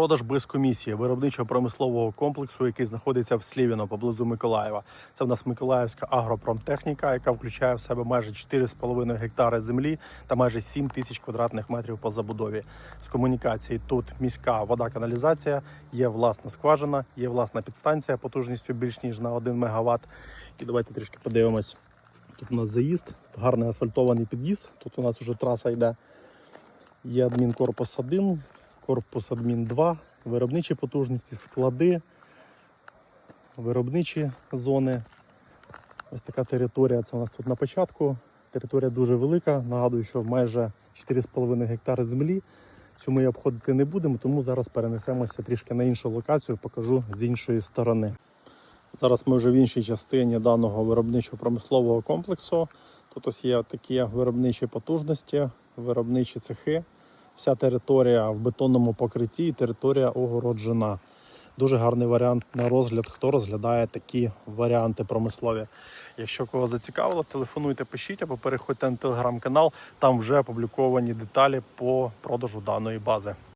Продаж без комісії виробничо-промислового комплексу, який знаходиться в Слівіно поблизу Миколаєва. Це в нас Миколаївська агропромтехніка, яка включає в себе майже 4,5 гектари землі та майже 7 тисяч квадратних метрів по забудові. З комунікації тут міська вода, каналізація, є власна скважина, є власна підстанція потужністю більш ніж на 1 МВт. І давайте трішки подивимось. Тут у нас заїзд, гарний асфальтований під'їзд. Тут у нас вже траса йде. Є адмінкорпус 1, корпус адмін 2, виробничі потужності, склади, виробничі зони. Ось така територія. Це у нас тут на початку. Територія дуже велика. Нагадую, що майже 4,5 гектари землі. Цю ми обходити не будемо, тому зараз перенесемося трішки на іншу локацію, покажу з іншої сторони. Зараз ми вже в іншій частині даного виробничо-промислового комплексу. Тут ось є такі виробничі потужності, виробничі цехи. Вся територія в бетонному покритті і територія огороджена. Дуже гарний варіант на розгляд, хто розглядає такі варіанти промислові. Якщо кого зацікавило, телефонуйте, пишіть або переходьте на телеграм-канал. Там вже опубліковані деталі по продажу даної бази.